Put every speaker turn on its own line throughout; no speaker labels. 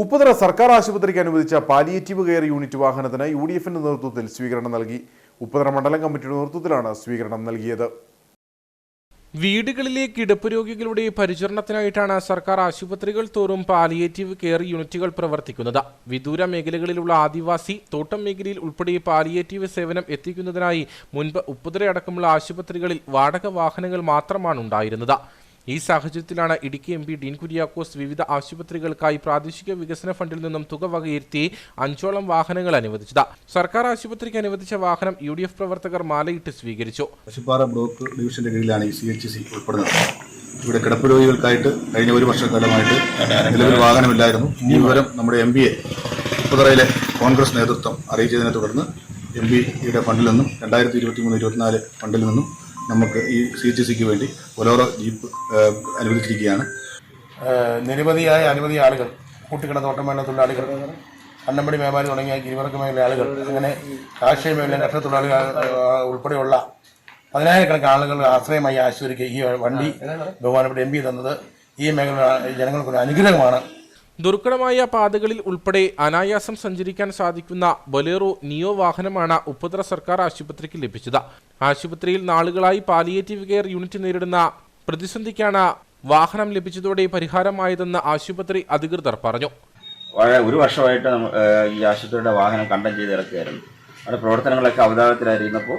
ഉപ്പുതറ സർക്കാർ ആശുപത്രിക്ക് അനുവദിച്ച പാലിയേറ്റീവ് കെയർ യൂണിറ്റ് വാഹനത്തിന് യു ഡി എഫിന്റെ നേതൃത്വത്തിൽ സ്വീകരണം നൽകി. ഉപ്പുതറ മണ്ഡലം കമ്മിറ്റിയുടെ നേതൃത്വത്തിലാണ് സ്വീകരണം നൽകിയത്.
വീടുകളിലെ കിടപ്പ് രോഗികളുടെ പരിചരണത്തിനായിട്ടാണ് സർക്കാർ ആശുപത്രികൾ തോറും പാലിയേറ്റീവ് കെയർ യൂണിറ്റുകൾ പ്രവർത്തിക്കുന്നത്. വിദൂര മേഖലകളിലുള്ള ആദിവാസി തോട്ടം മേഖലയിൽ ഉൾപ്പെടെ പാലിയേറ്റീവ് സേവനം എത്തിക്കുന്നതിനായി മുൻപ് ഉപ്പുതറയടക്കമുള്ള ആശുപത്രികളിൽ വാടക വാഹനങ്ങൾ മാത്രമാണ് ഉണ്ടായിരുന്നത്. ഈ സാഹചര്യത്തിലാണ് ഇടുക്കി എം പി ഡീൻ കുര്യാക്കോസ് വിവിധ ആശുപത്രികൾക്കായി പ്രാദേശിക വികസന ഫണ്ടിൽ നിന്നും തുക വകയിരുത്തി അഞ്ചോളം വാഹനങ്ങൾ അനുവദിച്ചത്. സർക്കാർ ആശുപത്രിക്ക് അനുവദിച്ച വാഹനം യു ഡി എഫ് പ്രവർത്തകർ മാലയിട്ട് സ്വീകരിച്ചു.
പശുപ്പാറ ബ്ലോക്ക് ഡിവിഷന്റെ കീഴിലാണ് ഈ സി എച്ച് സി ഉൾപ്പെടുന്നത്. ഇവിടെ കിടപ്പ് രോഗികൾക്കായിട്ട് കഴിഞ്ഞ ഒരു വർഷക്കാലമായിട്ട് നിലവിൽ വാഹനമില്ലായിരുന്നു. ഈ വിവരം നമ്മുടെ എം പിയെ ഉപ്പുതറയിലെ കോൺഗ്രസ് നേതൃത്വം അറിയിച്ചതിനെ തുടർന്ന് എം പിയുടെ ഫണ്ടിൽ നിന്നും രണ്ടായിരത്തി ഇരുപത്തി മൂന്ന് ഇരുപത്തിനാല് ഫണ്ടിൽ നിന്നും നമുക്ക് ഈ സി എച്ച് സിക്ക് വേണ്ടി ഒലോറോ ജീപ്പ് അനുവദിച്ചിരിക്കുകയാണ്.
നിരവധിയായ അനവധി ആളുകൾ കൂട്ടിക്കിടന്ന തോട്ടമേള തൊഴിലാളികൾ അന്നമ്പടി വ്യാപാരി തുടങ്ങിയ ഗിരിവർഗ മേഖല ആളുകൾ അങ്ങനെ കാർഷിക മേഖല രക്ഷ തൊഴിലാളികൾ ഉൾപ്പെടെയുള്ള പതിനായിരക്കണക്കിന് ആളുകൾ ആശ്രയമായി ആശുപത്രിക്ക് ഈ വണ്ടി ബഹുമാനപ്പെട്ട എം പി തന്നത്. ഈ മേഖല ജനങ്ങൾക്കൊരു അനുഗ്രഹമാണ്.
ദുർഘടമായ പാതകളിൽ ഉൾപ്പെടെ അനായാസം സഞ്ചരിക്കാൻ സാധിക്കുന്ന ബൊലേറോ നിയോ വാഹനമാണ് ഉപ്പുതറ സർക്കാർ ആശുപത്രിക്ക് ലഭിച്ചത്. ആശുപത്രിയിൽ നാളുകളായി പാലിയേറ്റീവ് കെയർ യൂണിറ്റ് നേരിടുന്ന പ്രതിസന്ധിക്കാണ് വാഹനം ലഭിച്ചതോടെ പരിഹാരമായതെന്ന് ആശുപത്രി അധികൃതർ പറഞ്ഞു.
ഒരു വർഷമായിട്ട് ഈ ആശുപത്രിയുടെ വാഹനം കണ്ടം ചെയ്ത് ഇറക്കുകയായിരുന്നു. അവിടെ പ്രവർത്തനങ്ങളൊക്കെ അവതാളത്തിലായിരുന്നപ്പോൾ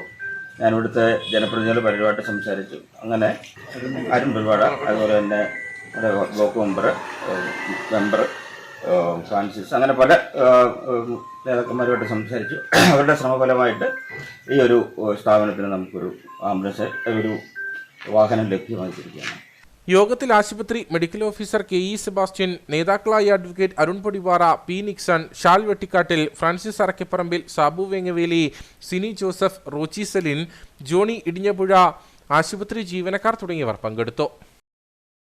ഞാൻ ഇവിടുത്തെ ജനപ്രതിനിധികൾ പരിപാടി സംസാരിച്ചു. അങ്ങനെ അരുൺ പരിപാട് അതുപോലെ തന്നെ ബ്ലോക്ക് മെമ്പർ മെമ്പർ ഫ്രാൻസിസ് അങ്ങനെ പല നേതാക്കന്മാരുമായിട്ട് സംസാരിച്ചു. അവരുടെ ശ്രമഫലമായിട്ട് ഈ ഒരു സ്ഥാപനത്തിന് നമുക്കൊരു ആംബുലൻസ് ഒരു വാഹനം ലഭ്യമായിരിക്കുകയാണ്
യോഗത്തിൽ ആശുപത്രി medical officer K E Sebastian നേതാക്കളായ അഡ്വക്കേറ്റ് അരുൺ പൊടിവാറ പി നിക്സൺ ഷാൽ വെട്ടിക്കാട്ടിൽ ഫ്രാൻസിസ് അറക്കപ്പറമ്പിൽ സാബു വേങ്ങവേലി സിനി ജോസഫ് റോച്ചി സലിൻ ജോണി ഇടിഞ്ഞപുഴ ആശുപത്രി ജീവനക്കാർ തുടങ്ങിയവർ പങ്കെടുത്തു.